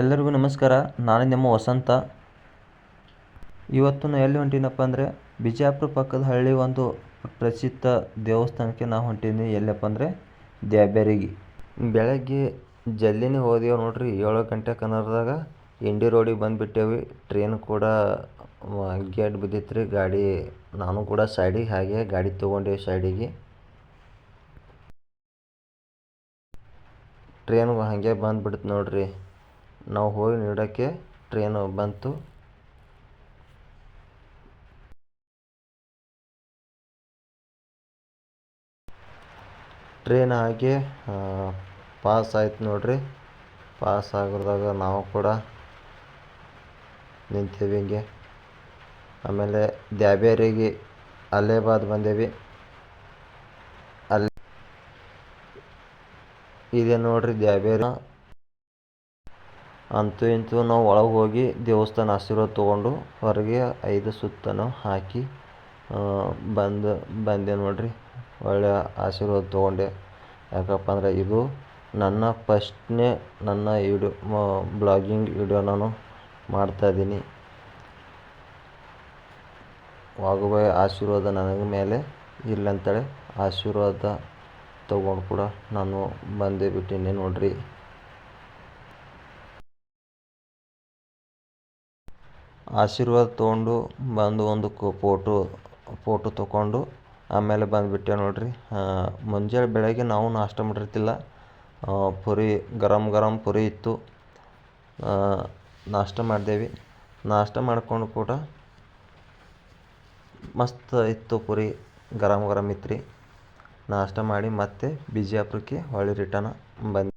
ಎಲ್ಲರಿಗೂ ನಮಸ್ಕಾರ. ನಾನು ನಿಮ್ಮ ವಸಂತ. ಇವತ್ತು ನಾ ಎಲ್ಲಿ ಹೊಂಟೀನಪ್ಪ ಅಂದರೆ ಬಿಜಾಪುರ ಪಕ್ಕದ ಹಳ್ಳಿ ಒಂದು ಪ್ರಸಿದ್ಧ ದೇವಸ್ಥಾನಕ್ಕೆ ನಾ ಹೊಂಟೀನಿ ಎಲ್ಲಪ್ಪ ಅಂದರೆ ದ್ಯಾಬ್ಯಾರಿಗೆ ಬೆಳಗ್ಗೆ ಜಲ್ದಿನೇ ಹೋದೆವು ನೋಡ್ರಿ. ಏಳು ಗಂಟೆ ಕನ್ನಡದಾಗ ಇಂಡಿ ರೋಡಿಗೆ ಬಂದುಬಿಟ್ಟೇವಿ. ಟ್ರೈನ್ ಕೂಡ ಗೇಟ್ ಬಿದ್ದಿತ್ತು ರೀ ಗಾಡಿ ನಾನು ಕೂಡ ಸೈಡಿಗೆ ಹಾಗೆ ಗಾಡಿ ತೊಗೊಂಡೇವಿ ಸೈಡಿಗೆ ಟ್ರೈನ್ ಹಾಗೆ ಬಂದುಬಿಡ್ತು ನೋಡ್ರಿ. ನಾವು ಹೋಗಿ ನೋಡೋಕ್ಕೆ ಟ್ರೈನು ಬಂತು. ಟ್ರೈನ್ ಹಾಗೆ ಪಾಸ್ ಆಯ್ತು ನೋಡ್ರಿ. ಪಾಸ್ ಆಗಿದಾಗ ನಾವು ಕೂಡ ನಿಂತೇವಿ ಹಿಂಗೆ. ಆಮೇಲೆ ದ್ಯಾಬೇರಿಗೆ ಅಲೇಬಾದ್ ಬಂದೇವಿ. ಅಲ್ಲಿ ಇದೆ ನೋಡ್ರಿ ದ್ಯಾಬೇರಿ ಅಂತೂ ಇಂತೂ ನಾವು ಒಳಗೆ ಹೋಗಿ ದೇವಸ್ಥಾನ ಆಶೀರ್ವಾದ ತೊಗೊಂಡು ಹೊರಗೆ ಐದು ಸುತ್ತನೂ ಹಾಕಿ ಬಂದು ಬಂದೆ ನೋಡಿರಿ. ಒಳ್ಳೆಯ ಆಶೀರ್ವಾದ ತೊಗೊಂಡೆ. ಯಾಕಪ್ಪ ಅಂದರೆ ಇದು ನನ್ನ ಫಸ್ಟ್ನೇ ನನ್ನ ವಿಡಿಯೋ ಬ್ಲಾಗಿಂಗ್ ವಿಡಿಯೋ ನಾನು ಮಾಡ್ತಾಯಿದ್ದೀನಿ ವಾಗುಬಾಯಿ ಆಶೀರ್ವಾದ ನನಗೆ ಮೇಲೆ ಇಲ್ಲಂತೇಳಿ ಆಶೀರ್ವಾದ ತೊಗೊಂಡು ಕೂಡ ನಾನು ಬಂದೇ ಬಿಟ್ಟೀನಿ ನೋಡ್ರಿ. ಆಶೀರ್ವಾದ ತೊಗೊಂಡು ಬಂದು ಒಂದು ಫೋಟೋ ಫೋಟೋ ತೊಗೊಂಡು ಆಮೇಲೆ ಬಂದುಬಿಟ್ಟೆ ನೋಡ್ರಿ. ಮುಂಜಾನೆ ಬೆಳಗ್ಗೆ ನಾವು ನಾಷ್ಟ ಮಾಡಿರ್ತಿಲ್ಲ. ಪೂರಿ ಗರಮ್ ಗರಮ್ ಪೂರಿ ಇತ್ತು. ನಾಷ್ಟ ಮಾಡಿದೇವಿ. ನಾಷ್ಟ ಮಾಡಿಕೊಂಡು ಕೂಡ ಮಸ್ತ್ ಇತ್ತು ಪೂರಿ ಗರಮ್ ಗರಮ್ ಇತ್ತು ರೀ ನಾಷ್ಟ ಮಾಡಿ ಮತ್ತೆ ಬಿಜಾಪುರಕ್ಕೆ ಹೊಳ್ಳಿ ರಿಟರ್ನ್ ಬಂದು